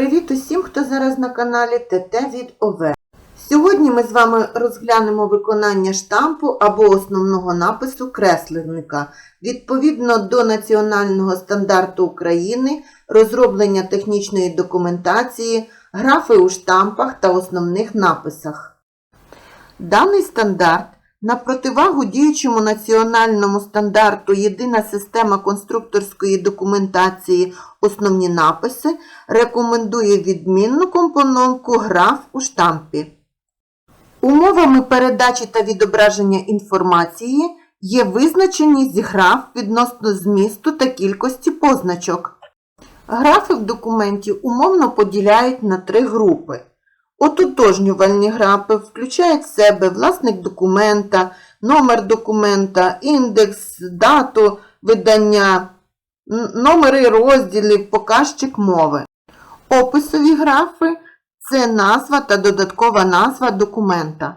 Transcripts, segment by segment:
Привіт усім, хто зараз на каналі ТТ від ОВ. Сьогодні ми з вами розглянемо виконання штампу або основного напису кресленника відповідно до Національного стандарту України, розроблення технічної документації, графи у штампах та основних написах. Даний стандарт на противагу діючому національному стандарту Єдина система конструкторської документації Основні написи рекомендує відмінну компоновку граф у штампі. Умовами передачі та відображення інформації є визначеність граф відносно змісту та кількості позначок. Графи в документі умовно поділяють на три групи. Ототожнювальні графи включають в себе власник документа, номер документа, індекс, дату видання, номери розділів, показчик мови. Описові графи це назва та додаткова назва документа.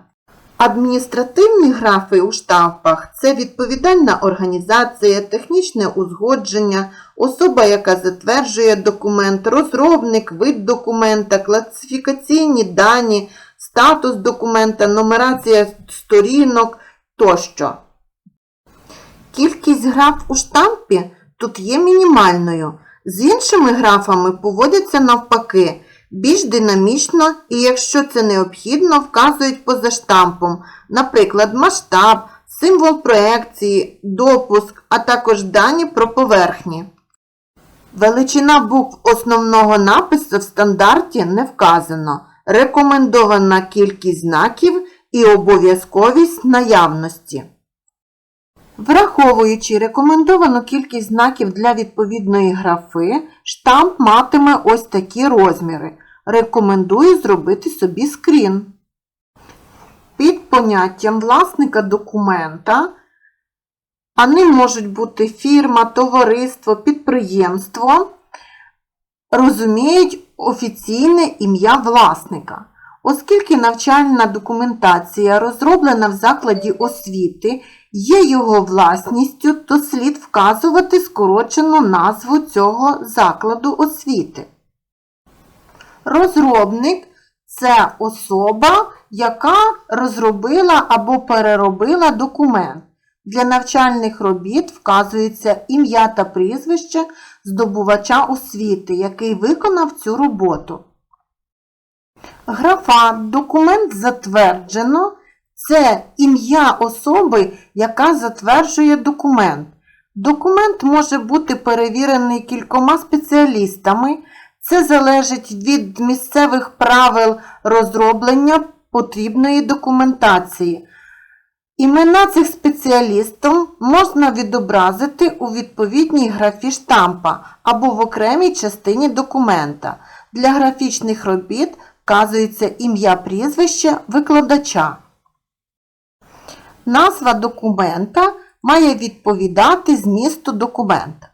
Адміністративні графи у штампах це відповідальна організація, технічне узгодження, особа, яка затверджує документ, розробник, вид документа, класифікаційні дані, статус документа, нумерація сторінок тощо. Кількість граф у штампі тут є мінімальною. З іншими графами поводяться навпаки, більш динамічно і, якщо це необхідно, вказують поза штампом, наприклад, масштаб, символ проекції, допуск, а також дані про поверхні. Величина букв основного напису в стандарті не вказано. Рекомендована кількість знаків і обов'язковість наявності. Враховуючи рекомендовану кількість знаків для відповідної графи, штамп матиме ось такі розміри. Рекомендую зробити собі скрін. Під поняттям власника документа, а ним можуть бути фірма, товариство, підприємство, розуміють офіційне ім'я власника. Оскільки навчальна документація розроблена в закладі освіти, є його власністю, то слід вказувати скорочену назву цього закладу освіти. Розробник це особа, яка розробила або переробила документ. Для навчальних робіт вказується ім'я та прізвище здобувача освіти, який виконав цю роботу. Графа Документ затверджено це ім'я особи, яка затверджує документ. Документ може бути перевірений кількома спеціалістами. Це залежить від місцевих правил розроблення потрібної документації. Імена цих спеціалістів можна відобразити у відповідній графі штампа або в окремій частині документа. Для графічних робіт вказується ім'я прізвище викладача. Назва документа має відповідати змісту документа.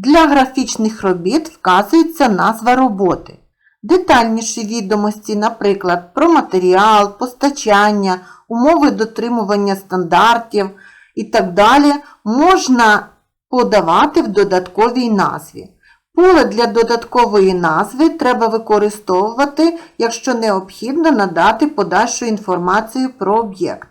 Для графічних робіт вказується назва роботи. Детальніші відомості, наприклад, про матеріал, постачання, умови дотримування стандартів і так далі, можна подавати в додатковій назві. Поле для додаткової назви треба використовувати, якщо необхідно надати подальшу інформацію про об'єкт.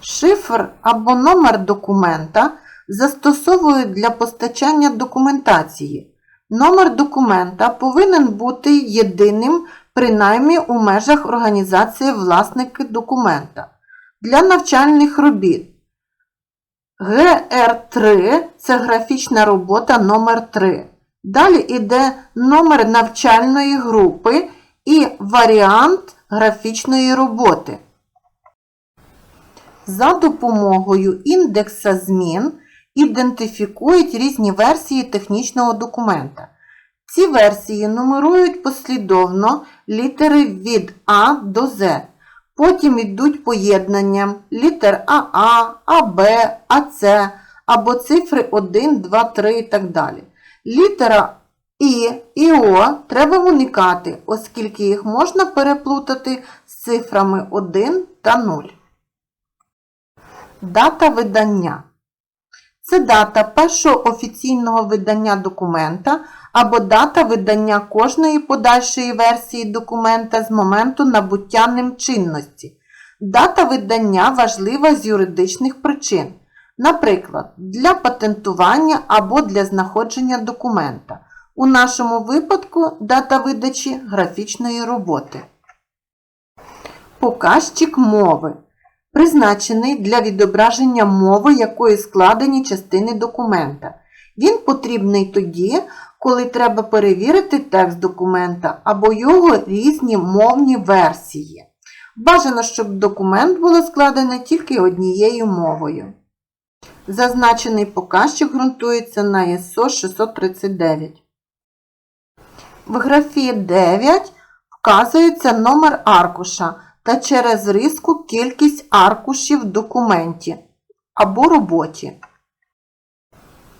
Шифр або номер документа застосовують для постачання документації. Номер документа повинен бути єдиним принаймні у межах організації власники документа. Для навчальних робіт ГР3 це графічна робота номер 3 Далі йде номер навчальної групи і варіант графічної роботи. За допомогою індекса змін ідентифікують різні версії технічного документа. Ці версії нумерують послідовно літери від А до З. Потім йдуть поєднанням літер АА, АБ, АЦ або цифри 1, 2, 3 і так далі. Літера І і О треба уникати, оскільки їх можна переплутати з цифрами 1 та 0. Дата видання. Це дата першого офіційного видання документа або дата видання кожної подальшої версії документа з моменту набуття ним чинності. Дата видання важлива з юридичних причин. Наприклад, для патентування або для знаходження документа. У нашому випадку дата видачі графічної роботи. Показчик мови. Призначений для відображення мови, якої складені частини документа. Він потрібний тоді, коли треба перевірити текст документа або його різні мовні версії. Бажано, щоб документ було складене тільки однією мовою. Зазначений показчик ґрунтується на ISO 639. В графі 9 вказується номер аркуша та через риску кількість аркушів в документі або роботі.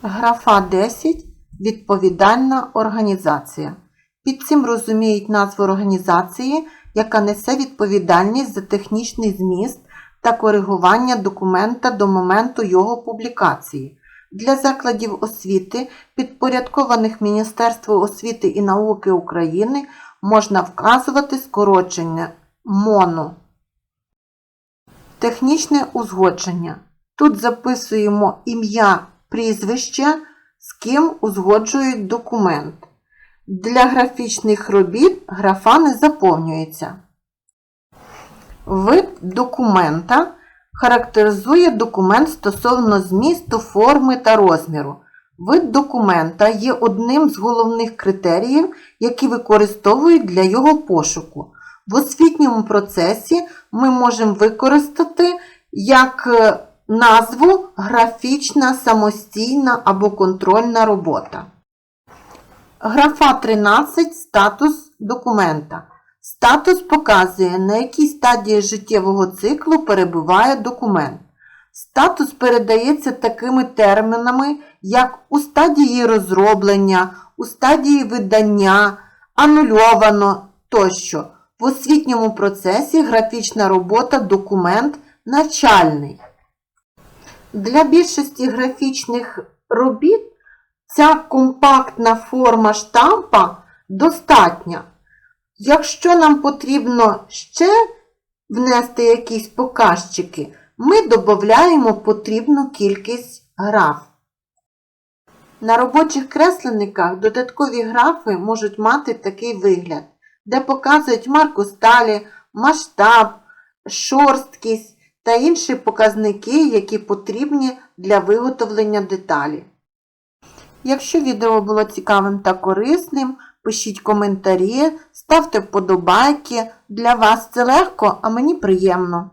Графа 10 відповідальна організація. Під цим розуміють назву організації, яка несе відповідальність за технічний зміст та коригування документа до моменту його публікації. Для закладів освіти, підпорядкованих Міністерству освіти і науки України, можна вказувати скорочення МОНО. Технічне узгодження. Тут записуємо ім'я, прізвище, з ким узгоджують документ. Для графічних робіт графа не заповнюється. Вид документа характеризує документ стосовно змісту, форми та розміру. Вид документа є одним з головних критеріїв, які використовують для його пошуку. В освітньому процесі ми можемо використати як е, назву графічна, самостійна або контрольна робота. Графа 13 статус документа. Статус показує, на якій стадії життєвого циклу перебуває документ. Статус передається такими термінами, як у стадії розроблення, у стадії видання, анульовано тощо. В освітньому процесі графічна робота документ начальний. Для більшості графічних робіт ця компактна форма штампа достатня. Якщо нам потрібно ще внести якісь показчики, ми додаємо потрібну кількість граф. На робочих кресленниках додаткові графи можуть мати такий вигляд, де показують марку сталі, масштаб, шорсткість та інші показники, які потрібні для виготовлення деталі. Якщо відео було цікавим та корисним, пишіть коментарі, ставте вподобайки. Для вас це легко, а мені приємно.